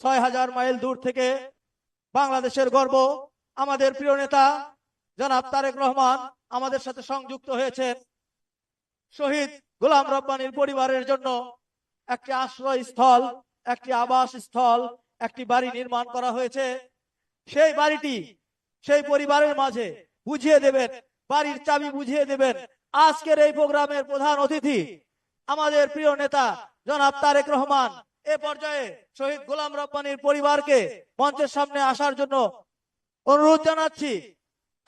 ছয় হাজার মাইল দূর থেকে বাংলাদেশের গর্ব। আমাদের প্রিয় নেতা জনাব তারেক রহমান আমাদের সাথে সংযুক্ত হয়েছেন। শহীদ গোলাম রব্বানির পরিবারের জন্য একটি আশ্রয় স্থল একটি আবাস স্থল একটি বাড়ি নির্মাণ করা হয়েছে। সেই বাড়িটি সেই পরিবারের মাঝে বুঝিয়ে দেবেন, বাড়ির চাবি বুঝিয়ে দেবেন। আজকের এই প্রোগ্রামের প্রধান অতিথি আমাদের প্রিয় নেতা জনাব তারেক রহমান। এ পর্যায়ে শহীদ গোলাম রব্বানির পরিবারকে মঞ্চের সামনে আসার জন্য অনুরোধ জানাচ্ছি।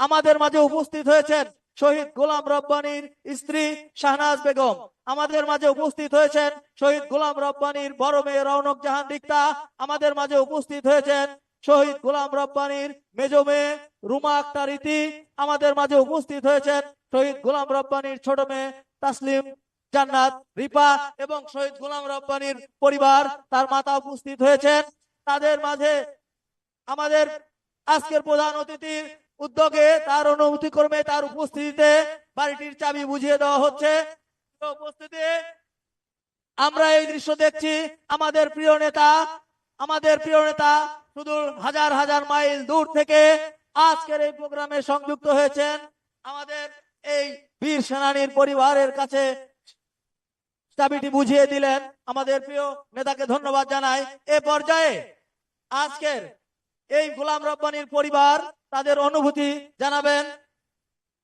আমাদের মাঝে উপস্থিত হয়েছেন শহীদ গোলাম রব্বানির স্ত্রী শাহনাজ বেগম। আমাদের মাঝে উপস্থিত হয়েছেন শহীদ গোলাম রব্বানির বড় মেয়ে রৌনক জাহান রিক্তা। আমাদের মাঝে উপস্থিত হয়েছেন শহীদ গোলাম রব্বানির মেজ মেয়ে রুমা আক্তার ইতি। আমাদের মাঝে উপস্থিত হয়েছেন শহীদ গোলাম রব্বানির ছোট মেয়ে তাসলিম জান্নাত, রিপা এবং শহীদ গোলাম রব্বানির পরিবার, তার মাতা উপস্থিত হয়েছেন। তাদের মাঝে আমাদের আজকের প্রধান অতিথির উদ্যোগে, তার অনুমতি ক্রমে তার উপস্থিতিতে বাড়িটির চাবি বুঝিয়ে দেওয়া হচ্ছে। উপস্থিতি, আমরা এই দৃশ্য দেখছি। আমাদের প্রিয় নেতা, আমাদের প্রিয় নেতা শুধু হাজার হাজার মাইল দূর থেকে আজকের এই প্রোগ্রামে সংযুক্ত হয়েছেন। আমাদের এই বীর সেনানীর পরিবারের কাছে চাবিটি বুঝিয়ে দিলেন। আমাদের প্রিয় নেতাকে ধন্যবাদ জানাই। এ পর্যায়ে আজকের এই গোলাম রব্বানির পরিবার তাদের অনুভূতি জানাবেন।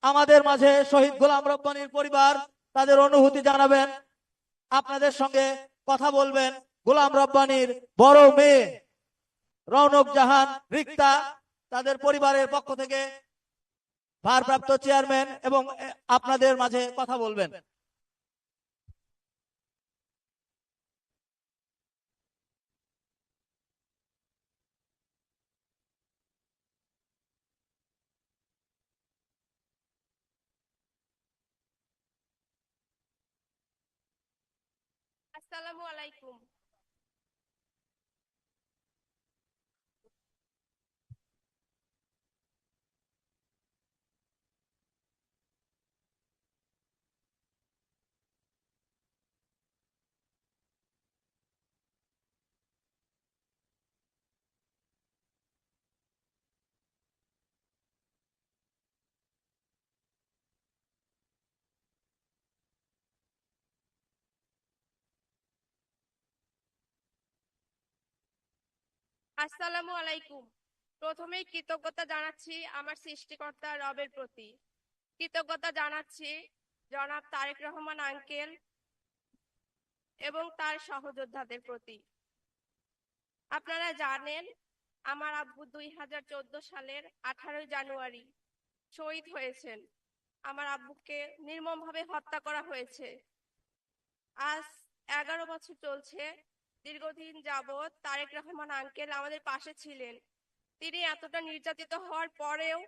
আমাদের মাঝে শহীদ গোলাম রব্বানির পরিবার তাদের অনুভূতি জানাবেন। আপনাদের সঙ্গে কথা বলবেন গোলাম রব্বানির বড় মেয়ে রৌনক জাহান রিক্তা, তাদের পরিবারের পক্ষ থেকে ভারপ্রাপ্ত চেয়ারম্যান এবং আপনাদের মাঝে কথা বলবেন। আসসালামু আলাইকুম। আসসালামু আলাইকুম। প্রথমেই কৃতজ্ঞতা জানাচ্ছি আমার সৃষ্টিকর্তা রবের প্রতি। কৃতজ্ঞতা জানাচ্ছি জনাব তারেক রহমান আঙ্কেল এবং তার সহযোদ্ধাদের প্রতি। আপনারা জানেন, আমার আব্বু দুই হাজার চোদ্দ সালের আঠারোই জানুয়ারি শহীদ হয়েছেন। আমার আব্বুকে নির্মমভাবে হত্যা করা হয়েছে। আজ এগারো বছর চলছে দীর্ঘদিন যাবৎ তারেক রহমান আঙ্কেল আমাদের পাশে ছিলেন। তিনি এতটা নির্যাতিত হওয়ার পরেও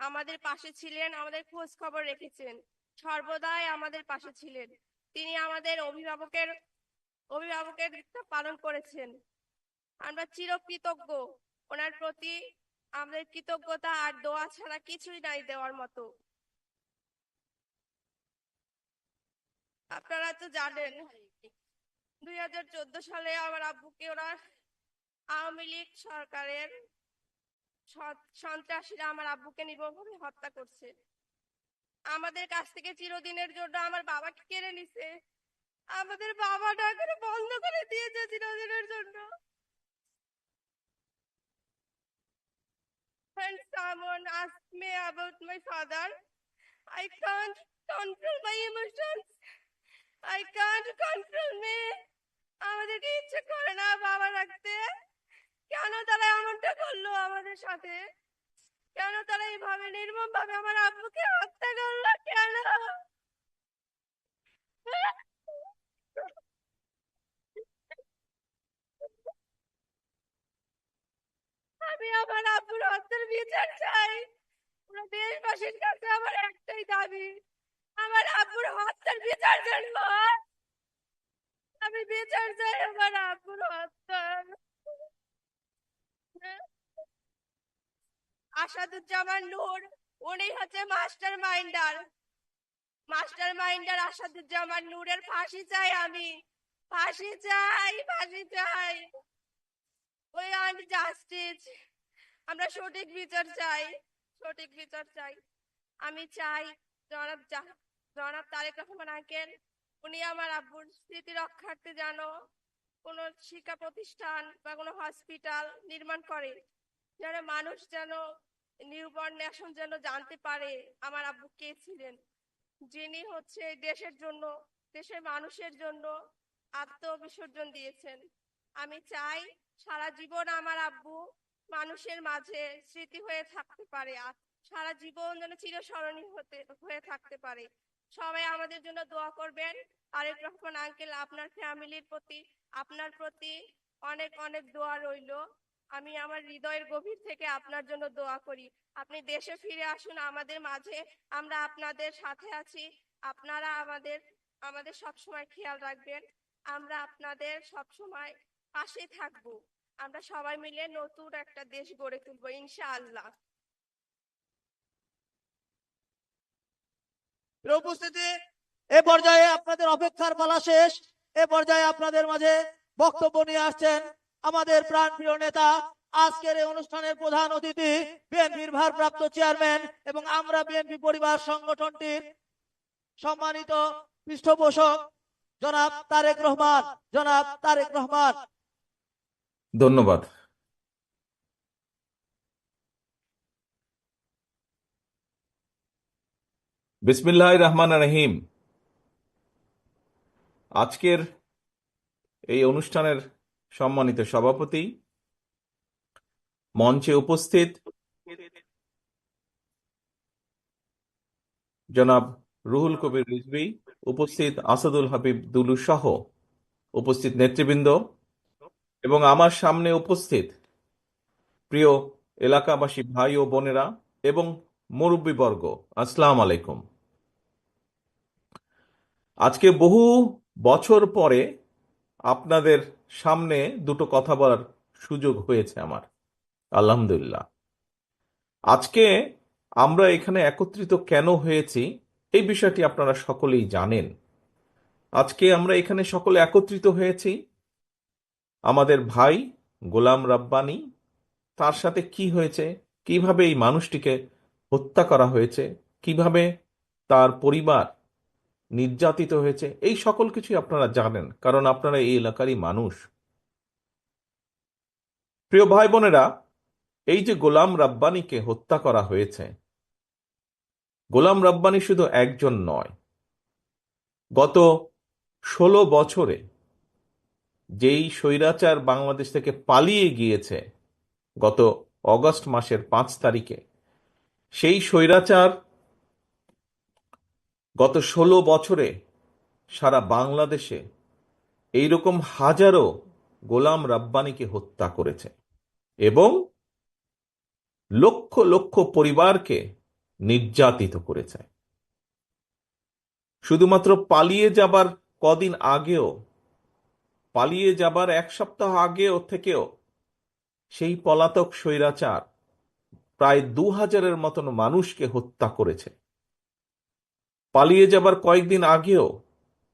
আমাদের পাশে ছিলেন, আমাদের খোঁজ খবর রেখেছেন। সর্বদাই আমাদের পাশে ছিলেন। তিনি আমাদের অভিভাবকের অভিভাবকের পালন করেছেন। আমরা চিরকৃতজ্ঞ। ওনার প্রতি আমাদের কৃতজ্ঞতা আর দোয়া ছাড়া কিছুই নাই দেওয়ার মতো। আপনারা তো জানেন দুই হাজার চোদ্দ সালে আমার আব্বুকে ওরা আওয়ামী লীগ সরকারের সন্ত্রাসীরা আমার আব্বুকে নির্মমভাবে হত্যা করছে আমাদের কাছ থেকে চিরদিনের জন্য আমার বাবাকে কেড়ে নিছে আমাদের বাবাটা করে বন্ধ করে দিয়েছে চিরদিনের জন্য When someone asks me about my father, I can't control my emotions. I can't control me. আমাদেরকে ইচ্ছে করে না বাবা রাখতে কেন তারা এমনটা করল আমাদের সাথে? কেন তারা এইভাবে নির্মম ভাবে আমার আব্বুকে হত্যা করল? কেন? আমি আমার আব্বুর হত্যার বিচার চাই। দেশবাসীর কাছে আমার একটাই দাবি, আমার আব্বুর হত্যার বিচার জন্য আমি বিচার চাই আমার আব্বুর হত্যার। আসাদুজ্জামান নূর, উনি হচ্ছে master minder master minder Asaduzzaman নূরের ফাঁসি চাই আমি। ফাঁসি চাই ফাঁসি চাই। ওই জাস্টিস আমরা সঠিক বিচার চাই, সঠিক বিচার চাই। আমি চাই জনাব জনাব তারেক রহমান আঙ্কেল উনি আমার আব্বুর স্মৃতি রক্ষার্থে যেন কোনো শিক্ষা প্রতিষ্ঠান বা কোনো হসপিটাল নির্মাণ করে, যেন মানুষ যেন নিউবর্ন ন্যাশন যেন জানতে পারে আমার আব্বু কে ছিলেন। যিনি হচ্ছে দেশের জন্য, দেশের মানুষের জন্য আত্মবিসর্জন দিয়েছেন। আমি চাই সারা জীবন আমার আব্বু মানুষের মাঝে স্মৃতি হয়ে থাকতে পারে, আর সারা জীবন যেন চিরস্মরণীয় হতে, হয়ে থাকতে পারে। সবাই আমাদের জন্য দোয়া করবেন। আরেক রহমান আঙ্কেল আপনার ফ্যামিলির প্রতি, আপনার প্রতি অনেক অনেক দোয়া রইল। আমি আমার হৃদয়ের গভীর থেকে আপনার জন্য দোয়া করি। আপনি দেশে ফিরে আসুন, আমাদের মাঝে আমরা আপনাদের সাথে আছি। আপনারা আমাদের আমাদের সবসময় খেয়াল রাখবেন। আমরা আপনাদের সবসময় পাশে থাকব। আমরা সবাই মিলে নতুন একটা দেশ গড়ে তুলবো, ইনশাআল্লাহ। উপস্থিতি, এ পর্যায়ে আপনাদের অপেক্ষার পালা শেষ। এ পর্যায়ে আপনাদের মাঝে বক্তব্য নিয়ে আসছেন আমাদের প্রাণপ্রিয় নেতা, আজকের এই অনুষ্ঠানের প্রধান অতিথি, বিএনপির ভারপ্রাপ্ত চেয়ারম্যান এবং আমরা বিএনপি পরিবার সংগঠনটির সম্মানিত পৃষ্ঠপোষক, জনাব তারেক রহমান। জনাব তারেক রহমান। ধন্যবাদ। বিসমিল্লাহ রহমান রহিম। আজকের এই অনুষ্ঠানের সম্মানিত সভাপতি মঞ্চে উপস্থিত জনাব রুহুল কবির রিজভী, উপস্থিত আসাদুল হাবিব দুলু সহ উপস্থিত নেতৃবৃন্দ এবং আমার সামনে উপস্থিত প্রিয় এলাকাবাসী ভাই ও বোনেরা এবং মুরব্বীবর্গ। আসসালাম আলাইকুম। আজকে বহু বছর পরে আপনাদের সামনে দুটো কথা বলার সুযোগ হয়েছে আমার। আলহামদুলিল্লাহ। আজকে আমরা এখানে একত্রিত কেন হয়েছি এই বিষয়টি আপনারা সকলেই জানেন। আজকে আমরা এখানে সকলে একত্রিত হয়েছি। আমাদের ভাই গোলাম রাব্বানি, তার সাথে কি হয়েছে, কীভাবে এই মানুষটিকে হত্যা করা হয়েছে, কীভাবে তার পরিবার নির্যাতিত হয়েছে। এই সকল কিছুই আপনারা জানেন, কারণ আপনারা এই এলাকারই মানুষ। প্রিয় ভাই বোনেরা এই যে গোলাম রাব্বানিকে হত্যা করা হয়েছে, গোলাম রাব্বানি শুধু একজন নয়। গত ষোলো বছরে যেই স্বৈরাচার বাংলাদেশ থেকে পালিয়ে গিয়েছে, গত অগস্ট মাসের পাঁচ তারিখে, সেই স্বৈরাচার গত ষোলো বছরে সারা বাংলাদেশে এইরকম হাজারো গোলাম রাব্বানিকে হত্যা করেছে এবং লক্ষ লক্ষ পরিবারকে নির্যাতিত করেছে। শুধুমাত্র পালিয়ে যাবার কদিন আগেও, পালিয়ে যাবার এক সপ্তাহ আগেও থেকেও সেই পলাতক স্বৈরাচার প্রায় দু হাজারের মতন মানুষকে হত্যা করেছে। পালিয়ে যাবার কয়েকদিন আগেও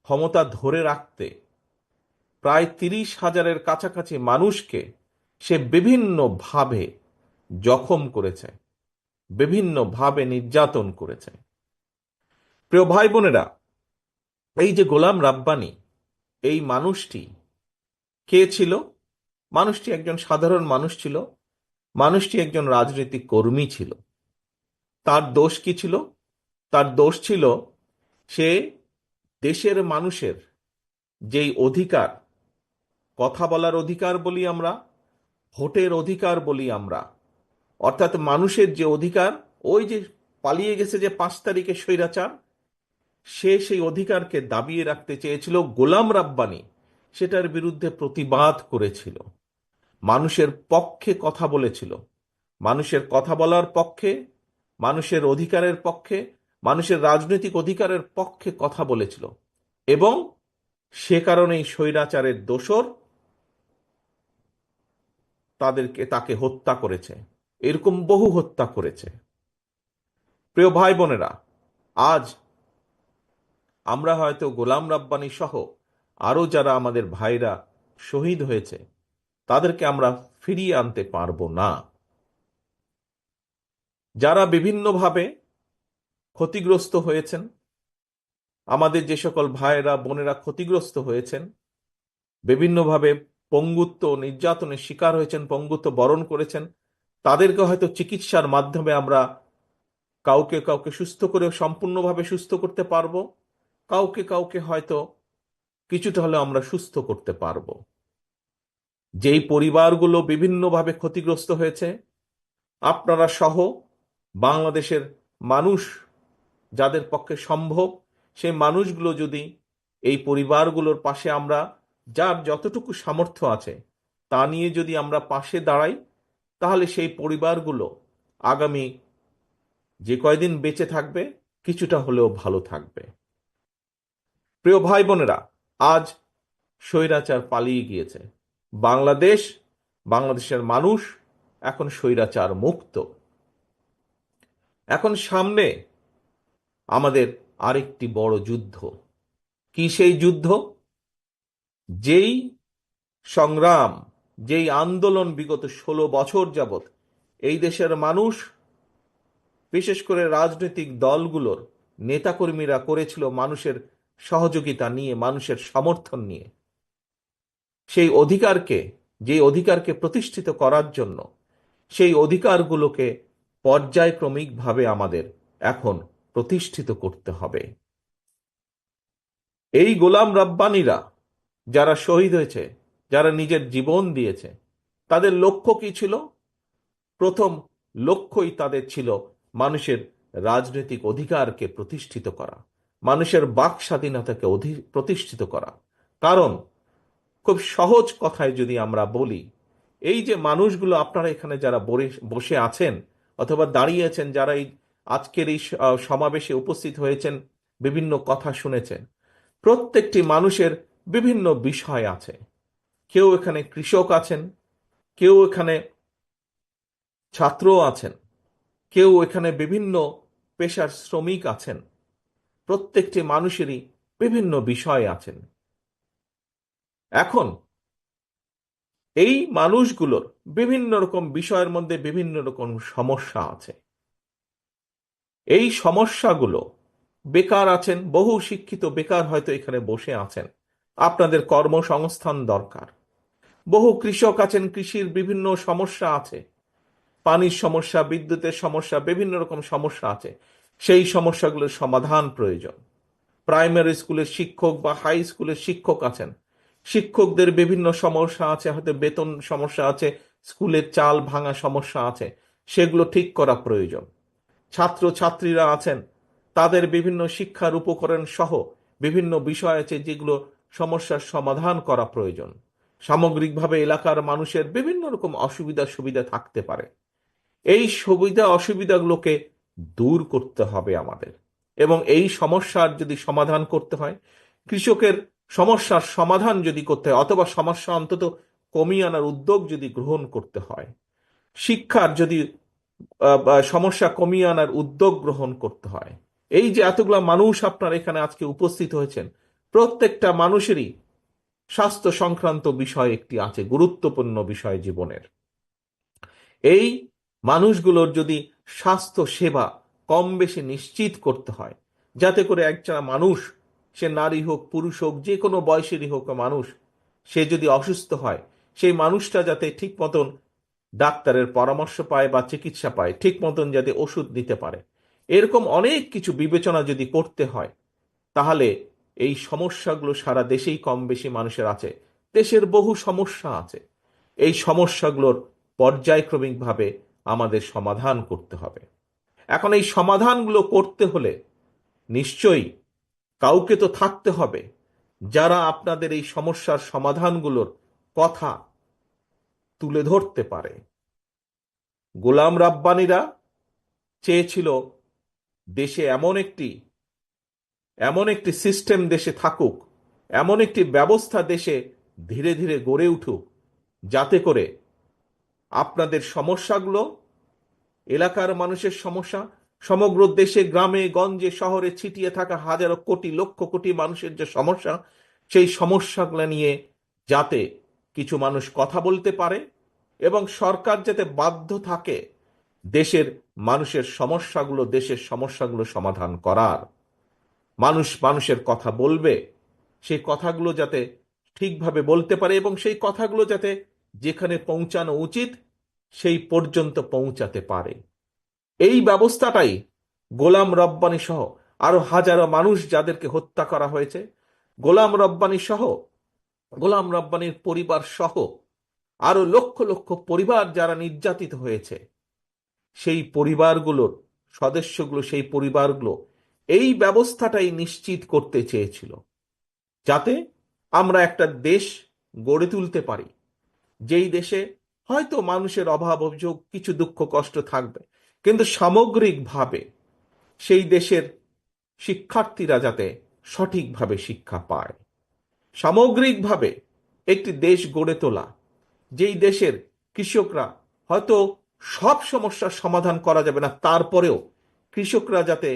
ক্ষমতা ধরে রাখতে প্রায় তিরিশ হাজারের কাছাকাছি মানুষকে সে বিভিন্নভাবে জখম করেছে বিভিন্নভাবে নির্যাতন করেছে। প্রিয় ভাই বোনেরা, এই যে গোলাম রাব্বানি, এই মানুষটি কে ছিল? মানুষটি একজন সাধারণ মানুষ ছিল, মানুষটি একজন রাজনৈতিক কর্মী ছিল। তার দোষ কি ছিল? তার দোষ ছিল সে দেশের মানুষের যেই অধিকার, কথা বলার অধিকার বলি আমরা, ভোটের অধিকার বলি আমরা। অর্থাৎ মানুষের যে অধিকার, ওই যে পালিয়ে গেছে যে পাঁচ তারিখে স্বৈরাচার, সে সেই অধিকারকে দাবিয়ে রাখতে চেয়েছিল গোলাম রাব্বানি। সেটার বিরুদ্ধে প্রতিবাদ করেছিল। মানুষের পক্ষে কথা বলেছিল। মানুষের কথা বলার পক্ষে, মানুষের অধিকারের পক্ষে মানুষের রাজনৈতিক অধিকারের পক্ষে কথা বলেছিল। এবং সে কারণেই স্বৈরাচারের দোসর তাদেরকে, তাকে হত্যা করেছে। এরকম বহু হত্যা করেছে। প্রিয় ভাই বোনেরা আজ আমরা হয়তো গোলাম রাব্বানি সহ আরও যারা আমাদের ভাইরা শহীদ হয়েছে, তাদেরকে আমরা ফিরিয়ে আনতে পারব না। যারা বিভিন্নভাবে ক্ষতিগ্রস্ত হয়েছেন। আমাদের যে সকল ভাইয়েরা, বোনেরা ক্ষতিগ্রস্ত হয়েছেন, বিভিন্নভাবে পঙ্গুত্ব নির্যাতনের শিকার হয়েছেন, পঙ্গুত্ব বরণ করেছেন, তাদেরকে হয়তো চিকিৎসার মাধ্যমে আমরা কাউকে কাউকে সুস্থ করে সম্পূর্ণভাবে সুস্থ করতে পারব, কাউকে কাউকে হয়তো কিছুটা হলেও আমরা সুস্থ করতে পারব। যেই পরিবারগুলো বিভিন্নভাবে ক্ষতিগ্রস্ত হয়েছে, আপনারা সহ বাংলাদেশের মানুষ যাদের পক্ষে সম্ভব, সেই মানুষগুলো যদি এই পরিবারগুলোর পাশে আমরা, যার যতটুকু সামর্থ্য আছে, তা নিয়ে যদি আমরা পাশে দাঁড়াই, তাহলে সেই পরিবারগুলো আগামী যে কয়দিন বেঁচে থাকবে, কিছুটা হলেও ভালো থাকবে। প্রিয় ভাই বোনেরা, আজ স্বৈরাচার পালিয়ে গিয়েছে। বাংলাদেশ, বাংলাদেশের মানুষ এখন স্বৈরাচার মুক্ত। এখন সামনে আমাদের আরেকটি বড় যুদ্ধ। কি সেই যুদ্ধ? যেই সংগ্রাম, যেই আন্দোলন বিগত ষোলো বছর যাবত এই দেশের মানুষ, বিশেষ করে রাজনৈতিক দলগুলোর নেতাকর্মীরা করেছিল মানুষের সহযোগিতা নিয়ে, মানুষের সমর্থন নিয়ে। সেই অধিকারকে যে অধিকারকে প্রতিষ্ঠিত করার জন্য, সেই অধিকারগুলোকে পর্যায়ক্রমিকভাবে আমাদের এখন প্রতিষ্ঠিত করতে হবে। এই গোলাম রাব্বানীরা যারা শহীদ হয়েছে, যারা নিজের জীবন দিয়েছে, তাদের লক্ষ্য কি ছিল? প্রথম লক্ষ্যই তাদের ছিল মানুষের রাজনৈতিক অধিকারকে প্রতিষ্ঠিত করা, মানুষের বাক স্বাধীনতাকে প্রতিষ্ঠিত করা। কারণ, খুব সহজ কথায় যদি আমরা বলি, এই যে মানুষগুলো আপনারা এখানে যারা বসে আছেন অথবা দাঁড়িয়ে আছেন, যারা এই আজকের এই সমাবেশে উপস্থিত হয়েছেন, বিভিন্ন কথা শুনেছেন। প্রত্যেকটি মানুষের বিভিন্ন বিষয় আছে। কেউ এখানে কৃষক আছেন, কেউ এখানে ছাত্র আছেন, কেউ এখানে বিভিন্ন পেশার শ্রমিক আছেন। প্রত্যেকটি মানুষেরই বিভিন্ন বিষয় আছেন। এখন এই মানুষগুলোর বিভিন্ন রকম বিষয়ের মধ্যে বিভিন্ন রকম সমস্যা আছে। এই সমস্যাগুলো বেকার আছেন, বহু শিক্ষিত বেকার হয়তো এখানে বসে আছেন। আপনাদের কর্মসংস্থান দরকার। বহু কৃষক আছেন, কৃষির বিভিন্ন সমস্যা আছে। পানির সমস্যা, বিদ্যুতের সমস্যা, বিভিন্ন রকম সমস্যা আছে। সেই সমস্যাগুলোর সমাধান প্রয়োজন। প্রাইমারি স্কুলের শিক্ষক বা হাই স্কুলের শিক্ষক আছেন। শিক্ষকদের বিভিন্ন সমস্যা আছে, হয়তো বেতন সমস্যা আছে, স্কুলের চাল ভাঙা সমস্যা আছে। সেগুলো ঠিক করা প্রয়োজন। ছাত্র ছাত্রীরা আছেন। তাদের বিভিন্ন শিক্ষার উপকরণ সহ বিভিন্ন বিষয় আছে যেগুলো সমস্যার সমাধান করা প্রয়োজন। সামগ্রিকভাবে এলাকার মানুষের বিভিন্ন রকম অসুবিধা সুবিধা থাকতে পারে। এই সুবিধা অসুবিধাগুলোকে দূর করতে হবে আমাদের। এবং এই সমস্যার যদি সমাধান করতে হয়, কৃষকের সমস্যার সমাধান যদি করতে হয়, অথবা সমস্যা অন্তত কমিয়ে আনার উদ্যোগ যদি গ্রহণ করতে হয়, শিক্ষার যদি সমস্যা কমিয়ে আনার উদ্যোগ গ্রহণ করতে হয়। এই যে এতগুলা মানুষ আপনার এখানে আজকে উপস্থিত হয়েছেন, প্রত্যেকটা মানুষেরই স্বাস্থ্য সংক্রান্ত বিষয় একটি আছে, গুরুত্বপূর্ণ বিষয় জীবনের। এই মানুষগুলোর যদি স্বাস্থ্য সেবা কম বেশি নিশ্চিত করতে হয়, যাতে করে একজন মানুষ, সে নারী হোক, পুরুষ হোক, যে কোনো বয়সেরই হোক মানুষ, সে যদি অসুস্থ হয়, সেই মানুষটা যাতে ঠিক মতন ডাক্তারের পরামর্শ পায় বা চিকিৎসা পায়, ঠিক মতন যাতে ওষুধ নিতে পারে। এরকম অনেক কিছু বিবেচনা যদি করতে হয়, তাহলে এই সমস্যাগুলো সারা দেশেই কম বেশি মানুষের আছে। দেশের বহু সমস্যা আছে। এই সমস্যাগুলোর পর্যায়ক্রমিকভাবে আমাদের সমাধান করতে হবে। এখন এই সমাধানগুলো করতে হলে নিশ্চয়ই কাউকে তো থাকতে হবে। যারা আপনাদের এই সমস্যার সমাধানগুলোর কথা তুলে ধরতে পারে। গোলাম রাব্বানীরা চেয়েছিল দেশে এমন একটি এমন একটি সিস্টেম দেশে থাকুক, এমন একটি ব্যবস্থা দেশে ধীরে ধীরে গড়ে উঠুক, যাতে করে আপনাদের সমস্যাগুলো, এলাকার মানুষের সমস্যা, সমগ্র দেশে, গ্রামে, গঞ্জে, শহরে ছিটিয়ে থাকা হাজারো কোটি, লক্ষ কোটি মানুষের যে সমস্যা, সেই সমস্যাগুলো নিয়ে যাতে কিছু মানুষ কথা বলতে পারে এবং সরকার যাতে বাধ্য থাকে দেশের মানুষের সমস্যাগুলো, দেশের সমস্যাগুলো সমাধান করার। মানুষ মানুষের কথা বলবে, সেই কথাগুলো যাতে ঠিকভাবে বলতে পারে এবং সেই কথাগুলো যাতে যেখানে পৌঁছানো উচিত, সেই পর্যন্ত পৌঁছাতে পারে। এই ব্যবস্থাটাই গোলাম রব্বানি সহ আরও হাজারো মানুষ যাদেরকে হত্যা করা হয়েছে, গোলাম রব্বানি সহ গোলাম রব্বানির পরিবার সহ আরও লক্ষ লক্ষ পরিবার যারা নির্যাতিত হয়েছে, সেই পরিবারগুলোর সদস্যগুলো, সেই পরিবারগুলো এই ব্যবস্থাটাই নিশ্চিত করতে চেয়েছিল যাতে আমরা একটা দেশ গড়ে তুলতে পারি। যেই দেশে হয়তো মানুষের অভাব, অভিযোগ, কিছু দুঃখ, কষ্ট থাকবে, কিন্তু সামগ্রিকভাবে সেই দেশের শিক্ষার্থীরা যাতে সঠিকভাবে শিক্ষা পায়। সামগ্রিকভাবে একটি দেশ গড়ে তোলা, যেই দেশের কৃষকরা হয়তো সব সমস্যার সমাধান করা যাবে না, তারপরেও কৃষকরা যাতে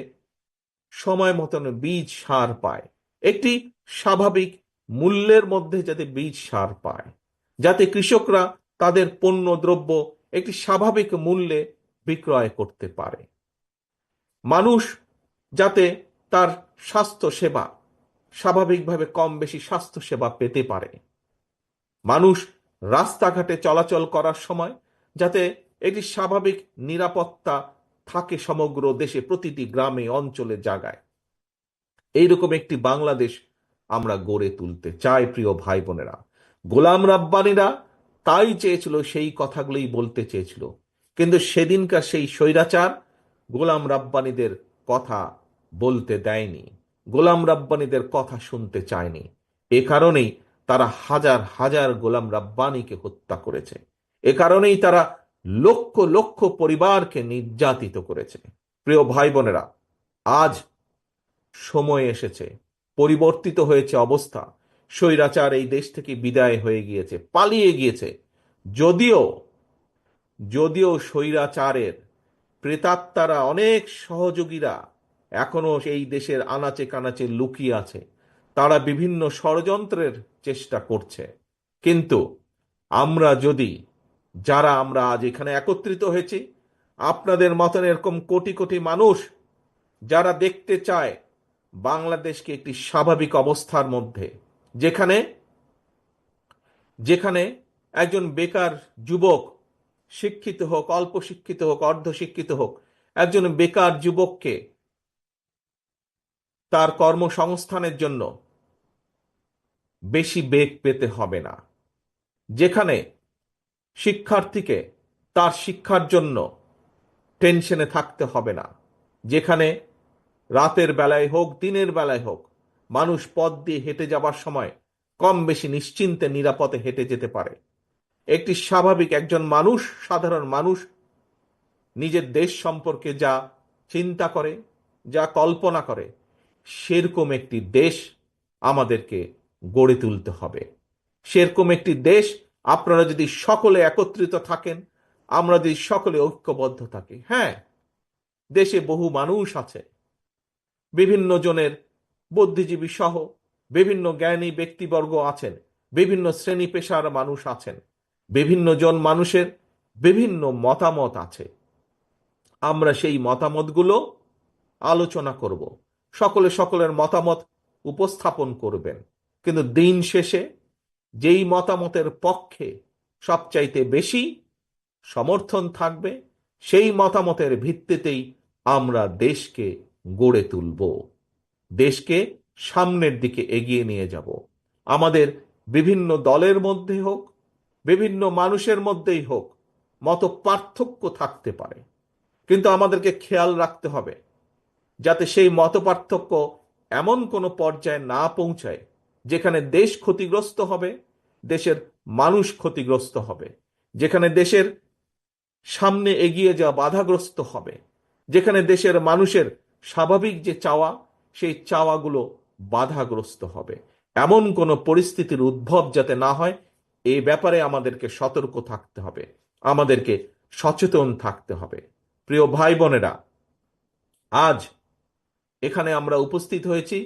সময় মতন বীজ সার পায়। একটি স্বাভাবিক মূল্যের মধ্যে যাতে বীজ সার পায়, যাতে কৃষকরা তাদের পণ্য, দ্রব্য একটি স্বাভাবিক মূল্যে বিক্রয় করতে পারে। মানুষ যাতে তার স্বাস্থ্য সেবা স্বাভাবিকভাবে কম বেশি স্বাস্থ্য সেবা পেতে পারে। মানুষ রাস্তাঘাটে চলাচল করার সময় যাতে একটি স্বাভাবিক নিরাপত্তা থাকে সমগ্র দেশে প্রতিটি গ্রামে, অঞ্চলে, জায়গায়। এইরকম একটি বাংলাদেশ আমরা গড়ে তুলতে চাই, প্রিয় ভাই বোনেরা গোলাম রাব্বানিরা তাই চেয়েছিল, সেই কথাগুলোই বলতে চেয়েছিল। কিন্তু সেদিনকার সেই স্বৈরাচার গোলাম রাব্বানিদের কথা বলতে দেয়নি। গোলাম রাব্বানিদের কথা শুনতে চায়নি। এ কারণেই তারা হাজার হাজার গোলাম রাব্বানিকে হত্যা করেছে। এ কারণেই তারা লক্ষ লক্ষ পরিবারকে নির্যাতিত করেছে। প্রিয় ভাই বোনেরা আজ সময় এসেছে, পরিবর্তিত হয়েছে অবস্থা। স্বৈরাচার এই দেশ থেকে বিদায় হয়ে গিয়েছে, পালিয়ে গিয়েছে। যদিও যদিও স্বৈরাচারের প্রেতাত্মারা, অনেক সহযোগীরা এখনও সেই দেশের আনাচে কানাচে লুকিয়ে আছে। তারা বিভিন্ন ষড়যন্ত্রের চেষ্টা করছে। কিন্তু আমরা যদি, যারা আমরা আজ এখানে একত্রিত হয়েছি, আপনাদের মতন এরকম কোটি কোটি মানুষ, যারা দেখতে চায় বাংলাদেশকে একটি স্বাভাবিক অবস্থার মধ্যে, যেখানে যেখানে একজন বেকার যুবক, শিক্ষিত হোক, অল্প শিক্ষিত হোক, অর্ধ শিক্ষিত হোক, একজন বেকার যুবককে তার কর্মসংস্থানের জন্য বেশি বেগ পেতে হবে না। যেখানে শিক্ষার্থীকে তার শিক্ষার জন্য টেনশনে থাকতে হবে না। যেখানে রাতের বেলায় হোক, দিনের বেলায় হোক, মানুষ পথ দিয়ে হেঁটে যাবার সময় কম বেশি নিশ্চিন্তে, নিরাপদে হেঁটে যেতে পারে। একটি স্বাভাবিক একজন মানুষ, সাধারণ মানুষ, নিজের দেশ সম্পর্কে যা চিন্তা করে, যা কল্পনা করে সেরকম একটি দেশ আমাদেরকে গড়ে তুলতে হবে। সেরকম একটি দেশ, আপনারা যদি সকলে একত্রিত থাকেন, আমরা যদি সকলে ঐক্যবদ্ধ থাকি। হ্যাঁ দেশে বহু মানুষ আছে। বিভিন্ন জনের বুদ্ধিজীবী সহ বিভিন্ন জ্ঞানী ব্যক্তিবর্গ আছেন। বিভিন্ন শ্রেণি পেশার মানুষ আছেন। বিভিন্ন জন মানুষের বিভিন্ন মতামত আছে। আমরা সেই মতামতগুলো আলোচনা করব। সকলে সকলের মতামত উপস্থাপন করবেন। কিন্তু দিন শেষে যেই মতামতের পক্ষে সবচাইতে বেশি সমর্থন থাকবে, সেই মতামতের ভিত্তিতেই আমরা দেশকে গড়ে তুলব। দেশকে সামনের দিকে এগিয়ে নিয়ে যাব। আমাদের বিভিন্ন দলের মধ্যে হোক, বিভিন্ন মানুষের মধ্যেই হোক মত পার্থক্য থাকতে পারে। কিন্তু আমাদেরকে খেয়াল রাখতে হবে যাতে সেই মত পার্থক্য এমন কোনো পর্যায়ে না পৌঁছায় যেখানে দেশ ক্ষতিগ্রস্ত হবে, দেশের মানুষ ক্ষতিগ্রস্ত হবে, যেখানে দেশের সামনে এগিয়ে যাওয়া বাধাগ্রস্ত হবে, যেখানে দেশের মানুষের স্বাভাবিক যে চাওয়া, সেই চাওয়াগুলো বাধাগ্রস্ত হবে। এমন কোনো পরিস্থিতির উদ্ভব যাতে না হয় এই ব্যাপারে আমাদেরকে সতর্ক থাকতে হবে, আমাদেরকে সচেতন থাকতে হবে। প্রিয় ভাই বোনেরা, আজ এখানে আমরা উপস্থিত হয়েছি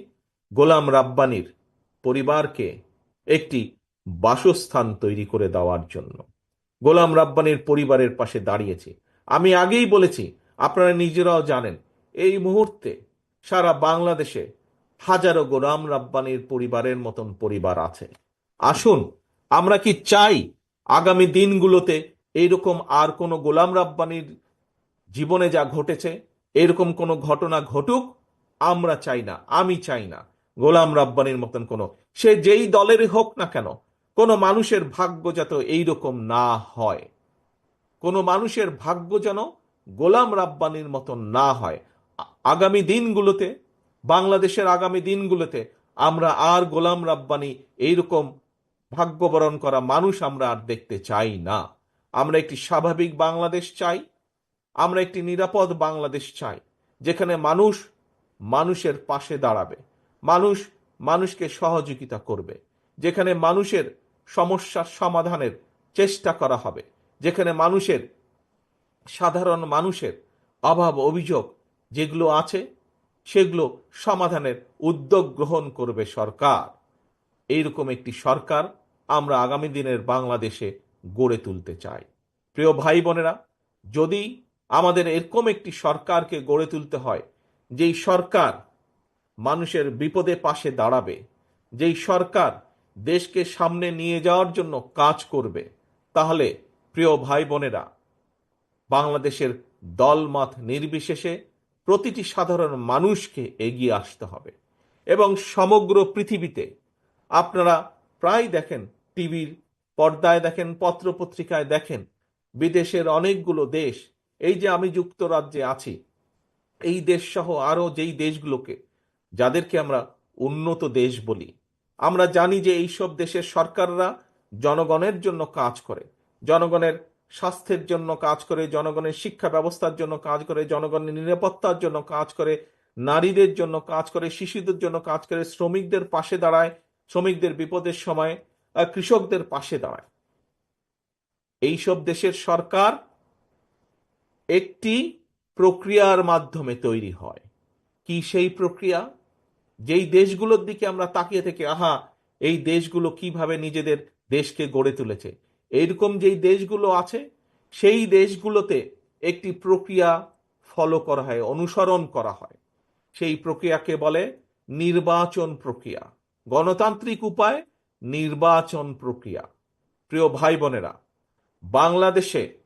গোলাম রাব্বানির পরিবারকে একটি বাসস্থান তৈরি করে দেওয়ার জন্য। গোলাম রাব্বানির পরিবারের পাশে দাঁড়িয়েছি। আমি আগেই বলেছি, আপনারা নিজেরাও জানেন, এই মুহূর্তে সারা বাংলাদেশে হাজারো গোলাম রাব্বানির পরিবারের মতন পরিবার আছে। আসুন, আমরা কি চাই আগামী দিনগুলোতে এইরকম আর কোনো গোলাম রাব্বানির জীবনে যা ঘটেছে, এরকম কোনো ঘটনা ঘটুক? আমরা চাই না, আমি চাই না। গোলাম রাব্বানির মতন কোনো, সে যেই দলেরই হোক না কেন, কোনো মানুষের ভাগ্য যাতে এইরকম না হয়। কোনো মানুষের ভাগ্য যেন গোলাম রাব্বানির মতন না হয়। আগামী দিনগুলোতে, বাংলাদেশের আগামী দিনগুলোতে আমরা আর গোলাম রাব্বানি এইরকম ভাগ্যবরণ করা মানুষ আমরা আর দেখতে চাই না। আমরা একটি স্বাভাবিক বাংলাদেশ চাই, আমরা একটি নিরাপদ বাংলাদেশ চাই, যেখানে মানুষ মানুষের পাশে দাঁড়াবে। মানুষ মানুষকে সহযোগিতা করবে। যেখানে মানুষের সমস্যার সমাধানের চেষ্টা করা হবে, যেখানে মানুষের সাধারণ মানুষের অভাব অভিযোগ যেগুলো আছে, সেগুলো সমাধানের উদ্যোগ গ্রহণ করবে সরকার। এইরকম একটি সরকার আমরা আগামী দিনের বাংলাদেশে গড়ে তুলতে চাই। প্রিয় ভাই বোনেরা, যদি আমাদের এরকম একটি সরকারকে গড়ে তুলতে হয় যেই সরকার মানুষের বিপদে পাশে দাঁড়াবে, যেই সরকার দেশকে সামনে নিয়ে যাওয়ার জন্য কাজ করবে, তাহলে প্রিয় ভাই বোনেরা বাংলাদেশের দলমত নির্বিশেষে প্রতিটি সাধারণ মানুষকে এগিয়ে আসতে হবে এবং সমগ্র পৃথিবীতে আপনারা প্রায় দেখেন টিভির পর্দায় দেখেন, পত্রপত্রিকায় দেখেন, বিদেশের অনেকগুলো দেশ, এই যে আমি যুক্তরাজ্যে আছি এই দেশ সহ আরও যেই দেশগুলোকে, যাদেরকে আমরা উন্নত দেশ বলি, আমরা জানি যে এইসব দেশের সরকাররা জনগণের জন্য কাজ করে, জনগণের স্বাস্থ্যের জন্য কাজ করে, জনগণের শিক্ষা ব্যবস্থার জন্য কাজ করে, জনগণের নিরাপত্তার জন্য কাজ করে, নারীদের জন্য কাজ করে, শিশুদের জন্য কাজ করে, শ্রমিকদের পাশে দাঁড়ায়, শ্রমিকদের বিপদের সময় কৃষকদের পাশে দাঁড়ায়। এইসব দেশের সরকার একটি প্রক্রিয়ার মাধ্যমে তৈরি হয়। কি সেই প্রক্রিয়া? যেই দেশগুলোর দিকে আমরা তাকিয়ে থেকে, আহা, এই দেশগুলো কীভাবে নিজেদের দেশকে গড়ে তুলেছে? এইরকম যেই দেশগুলো আছে, সেই দেশগুলোতে একটি প্রক্রিয়া ফলো করা হয়, অনুসরণ করা হয়। সেই প্রক্রিয়াকে বলে নির্বাচন প্রক্রিয়া। গণতান্ত্রিক উপায় নির্বাচন প্রক্রিয়া। প্রিয় ভাই বোনেরা, বাংলাদেশে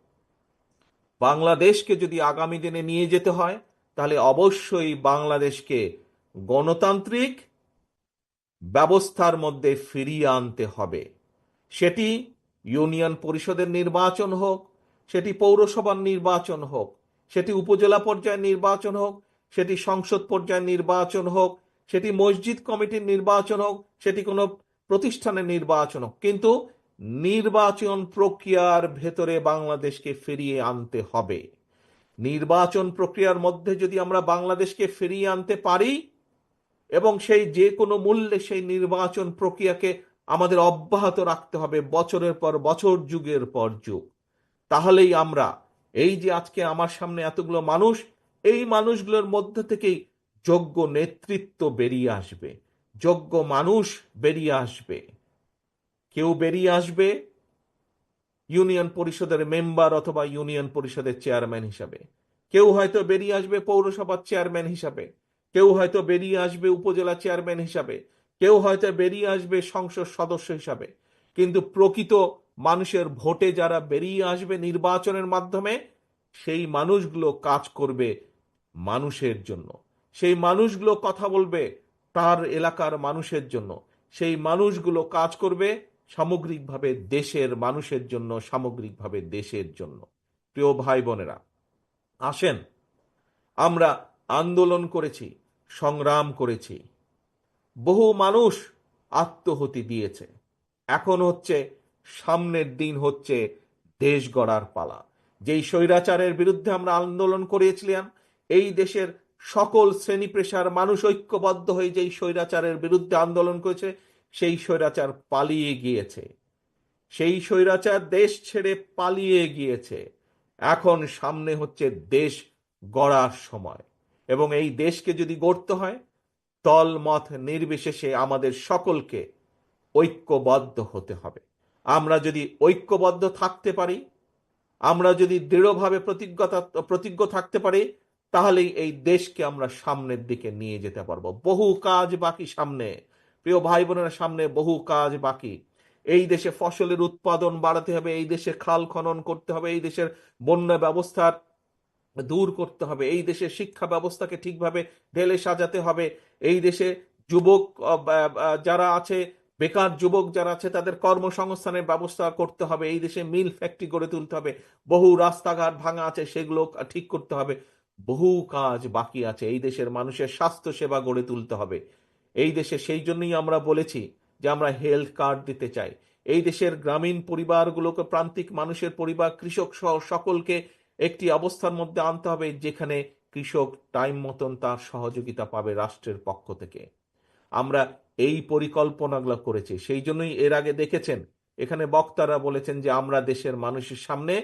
বাংলাদেশকে যদি আগামী দিনে নিয়ে যেতে হয়, তাহলে অবশ্যই বাংলাদেশকে গণতান্ত্রিক ব্যবস্থার মধ্যে ফিরিয়ে আনতে হবে। সেটি ইউনিয়ন পরিষদের নির্বাচন হোক, সেটি পৌরসভার নির্বাচন হোক, সেটি উপজেলা পর্যায়ের নির্বাচন হোক, সেটি সংসদ পর্যায়ের নির্বাচন হোক, সেটি মসজিদ কমিটির নির্বাচন হোক, সেটি কোনো প্রতিষ্ঠানের নির্বাচন হোক। কিন্তু নির্বাচন প্রক্রিয়ার ভেতরে বাংলাদেশকে ফিরিয়ে আনতে হবে। নির্বাচন প্রক্রিয়ার মধ্যে যদি আমরা বাংলাদেশকে ফিরিয়ে আনতে পারি, এবং সেই যে কোনো মূল্যে সেই নির্বাচন প্রক্রিয়াকে আমাদের অব্যাহত রাখতে হবে বছরের পর বছর, যুগের পর যুগ, তাহলেই আমরা এই যে আজকে আমার সামনে এতগুলো মানুষ, এই মানুষগুলোর মধ্যে থেকেই যোগ্য নেতৃত্ব বেরিয়ে আসবে, যোগ্য মানুষ বেরিয়ে আসবে। কেউ বেরিয়ে আসবে ইউনিয়ন পরিষদের মেম্বার অথবা ইউনিয়ন পরিষদের চেয়ারম্যান হিসাবে। কেউ হয়তো বেরিয়ে আসবে পৌরসভার চেয়ারম্যান হিসাবে। কেউ হয়তো বেরিয়ে আসবে উপজেলা চেয়ারম্যান হিসাবে। কেউ হয়তো বেরিয়ে আসবে সংসদ সদস্য হিসাবে। কিন্তু প্রকৃত মানুষের ভোটে যারা বেরিয়ে আসবে নির্বাচনের মাধ্যমে, সেই মানুষগুলো কাজ করবে মানুষের জন্য। সেই মানুষগুলো কথা বলবে তার এলাকার মানুষের জন্য। সেই মানুষগুলো কাজ করবে সামগ্রিকভাবে দেশের মানুষের জন্য, সামগ্রিকভাবে দেশের জন্য। প্রিয় ভাই বোনেরা, আসেন, আমরা আন্দোলন করেছি, সংগ্রাম করেছি। বহু মানুষ আত্মহতি দিয়েছে। এখন হচ্ছে, সামনের দিন হচ্ছে দেশ গড়ার পালা। যেই স্বৈরাচারের বিরুদ্ধে আমরা আন্দোলন করেছিলাম, এই দেশের সকল শ্রেণি পেশার মানুষ ঐক্যবদ্ধ হয়ে যেই স্বৈরাচারের বিরুদ্ধে আন্দোলন করেছে সেই স্বৈরাচার পালিয়ে গিয়েছে। সেই স্বৈরাচার দেশ ছেড়ে পালিয়ে গিয়েছে। এখন সামনে হচ্ছে দেশ গড়ার সময় এবং এই দেশকে যদি গড়তে হয় দল মত নির্বিশেষে আমাদের সকলকে ঐক্যবদ্ধ হতে হবে। আমরা যদি ঐক্যবদ্ধ থাকতে পারি, আমরা যদি দৃঢ়ভাবে প্রতিজ্ঞতা, প্রতিজ্ঞ থাকতে পারি, তাহলেই এই দেশকে আমরা সামনের দিকে নিয়ে যেতে পারব। বহু কাজ বাকি সামনে। প্রিয় ভাই বোনেরা, সামনে বহু কাজ বাকি। এই দেশে ফসলের উৎপাদন বাড়াতে হবে, এই দেশে খাল খনন করতে হবে, এই দেশের বন্যা ব্যবস্থার দূর করতে হবে, এই দেশের শিক্ষা ব্যবস্থাকে ঠিকভাবে ঢেলে সাজাতে হবে, এই দেশে যুবক যারা আছে, বেকার যুবক যারা আছে, তাদের কর্মসংস্থানের ব্যবস্থা করতে হবে, এই দেশে মিল ফ্যাক্টরি গড়ে তুলতে হবে, বহু রাস্তাঘাট ভাঙা আছে, সেগুলো ঠিক করতে হবে। বহু কাজ বাকি আছে, এই দেশের মানুষের স্বাস্থ্য সেবা গড়ে তুলতে হবে। এই দেশে সেই জন্যই আমরা বলেছি যে আমরা হেলথ কার্ড দিতে চাই। এই দেশের গ্রামীণ পরিবারগুলোকে, প্রান্তিক মানুষের পরিবার, কৃষক সহ সকলকে একটি অবস্থার মধ্যে আনতে হবে যেখানে কৃষক টাইম মতন তার সহযোগিতা পাবে রাষ্ট্রের পক্ষ থেকে। আমরা এই পরিকল্পনাগুলো করেছি। সেই জন্যই এর আগে দেখেছেন, এখানে বক্তারা বলেছেন যে আমরা দেশের মানুষের সামনে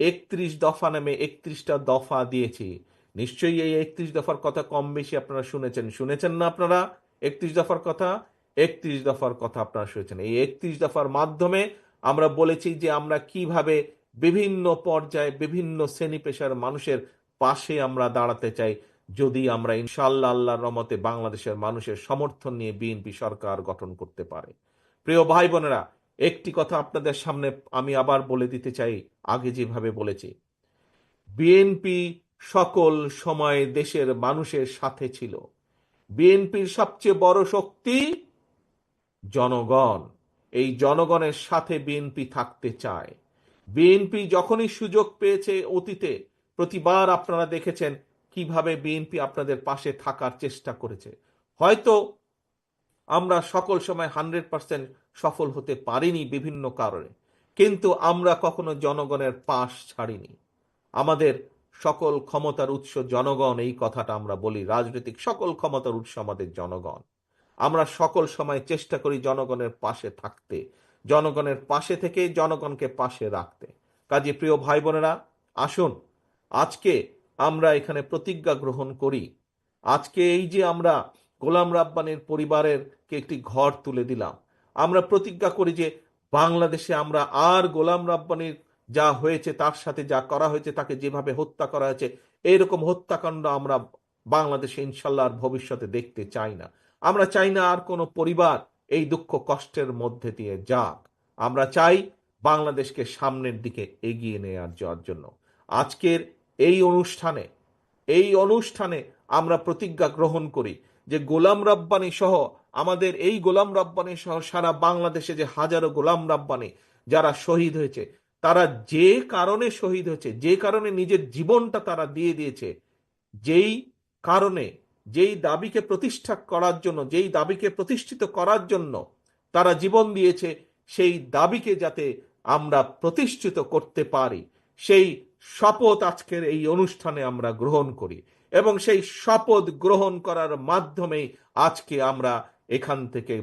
একত্রিশ দফা নামে একত্রিশটা দফা দিয়েছি। নিশ্চয়ই এই একত্রিশ দফার কথা কম বেশি আপনারা শুনেছেন। শুনেছেন না আপনারা? একত্রিশ দফার কথা, একত্রিশ দফার কথা আপনারা শুনেছেন। এই একত্রিশ দফার মাধ্যমে আমরা বলেছি যে আমরা কীভাবে বিভিন্ন পর্যায়ে বিভিন্ন শ্রেণি পেশার মানুষের পাশে আমরা দাঁড়াতে চাই। যদি আমরা ইনশাল্লাহ আল্লাহর রহমতে বাংলাদেশের মানুষের সমর্থন নিয়ে বিএনপি সরকার গঠন করতে পারে। প্রিয় ভাই বোনেরা, একটি কথা আপনাদের সামনে আমি আবার বলে দিতে চাই, আগে যেভাবে বলেছি। বিএনপি সকল সময় দেশের মানুষের সাথে ছিল। বিএনপির সবচেয়ে বড় শক্তি জনগণ। এই জনগণের সাথে বিএনপি থাকতে চায়। বিএনপি যখনই সুযোগ পেয়েছে অতীতে, প্রতিবার আপনারা দেখেছেন কীভাবে বিএনপি আপনাদের পাশে থাকার চেষ্টা করেছে। হয়তো আমরা সকল সময় হান্ড্রেড পার্সেন্ট সফল হতে পারিনি বিভিন্ন কারণে, কিন্তু আমরা কখনো জনগণের পাশ ছাড়িনি। আমাদের সকল ক্ষমতার উৎস জনগণ, এই কথাটা আমরা বলি রাজনৈতিক সকল ক্ষমতার উৎস আমাদের জনগণ। আমরা সকল সময় চেষ্টা করি জনগণের পাশে থাকতে, জনগণের পাশে থেকে জনগণকে পাশে রাখতে। কাজে প্রিয় ভাই বোনেরা আসুন, আজকে আমরা এখানে প্রতিজ্ঞা গ্রহণ করি। আজকে এই যে আমরা গোলাম রাব্বানির পরিবারের কে একটি ঘর তুলে দিলাম, আমরা প্রতিজ্ঞা করি যে বাংলাদেশে আমরা আর গোলাম রাব্বানির যা হয়েছে, তার সাথে যা করা হয়েছে, তাকে যেভাবে হত্যা করা হয়েছে, এইরকম হত্যাকাণ্ড আমরা বাংলাদেশে ইনশাল্লাহ আর ভবিষ্যতে দেখতে চাই না। আমরা চাই না আর কোনো পরিবার এই দুঃখ কষ্টের মধ্যে দিয়ে যাক। আমরা চাই বাংলাদেশকে সামনের দিকে এগিয়ে নেওয়ার যাওয়ার জন্য। আজকের এই অনুষ্ঠানে এই অনুষ্ঠানে আমরা প্রতিজ্ঞা গ্রহণ করি যে গোলাম রাব্বানি সহ, আমাদের এই গোলাম রাব্বানি সহ সারা বাংলাদেশে যে হাজারো গোলাম রাব্বানি যারা শহীদ হয়েছে তারা যে কারণে শহীদ হয়েছে, যে কারণে নিজের জীবনটা তারা দিয়ে দিয়েছে, যেই কারণে, যেই দাবিকে প্রতিষ্ঠা করার জন্য, যেই দাবিকে প্রতিষ্ঠিত করার জন্য তারা জীবন দিয়েছে, সেই দাবিকে যাতে আমরা প্রতিষ্ঠিত করতে পারি। সেই শপথ আজকের এই অনুষ্ঠানে আমরা গ্রহণ করি এবং সেই শপথ গ্রহণ করার মাধ্যমে আজকে আমরা এখান থেকে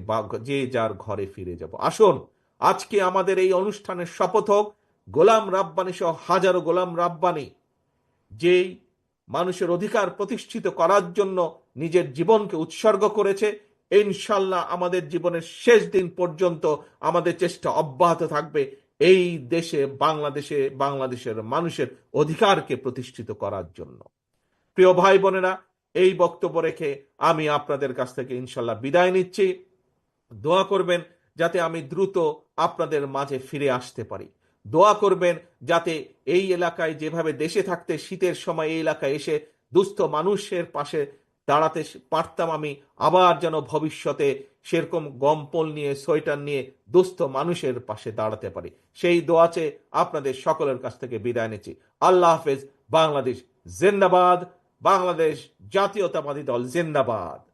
যে যার ঘরে ফিরে যাব। আসুন, আজকে আমাদের এই অনুষ্ঠানের শপথ হোক গোলাম রাব্বানি সহ হাজারো গোলাম রাব্বানি, যেই মানুষের অধিকার প্রতিষ্ঠিত করার জন্য নিজের জীবনকে উৎসর্গ করেছে, ইনশাল্লাহ আমাদের জীবনের শেষ দিন পর্যন্ত আমাদের চেষ্টা অব্যাহত থাকবে এই দেশে বাংলাদেশে, বাংলাদেশের মানুষের অধিকারকে প্রতিষ্ঠিত করার জন্য। প্রিয় ভাই বোনেরা, এই বক্তব্য রেখে আমি আপনাদের কাছ থেকে ইনশাল্লাহ বিদায় নিচ্ছি। দোয়া করবেন যাতে আমি দ্রুত আপনাদের মাঝে ফিরে আসতে পারি। দোয়া করবেন যাতে এই এলাকায় যেভাবে দেশে থাকতে শীতের সময় এই এলাকায় এসে দুস্থ মানুষের পাশে দাঁড়াতে পারতাম আমি, আবার যেন ভবিষ্যতে সেরকম গম্পল নিয়ে, সোয়েটার নিয়ে দুস্থ মানুষের পাশে দাঁড়াতে পারি। সেই দোয়াচে আপনাদের সকলের কাছ থেকে বিদায় নিচ্ছি। আল্লাহ হাফেজ, বাংলাদেশ জিন্দাবাদ, বাংলাদেশ জাতীয়তাবাদী দল জিন্দাবাদ।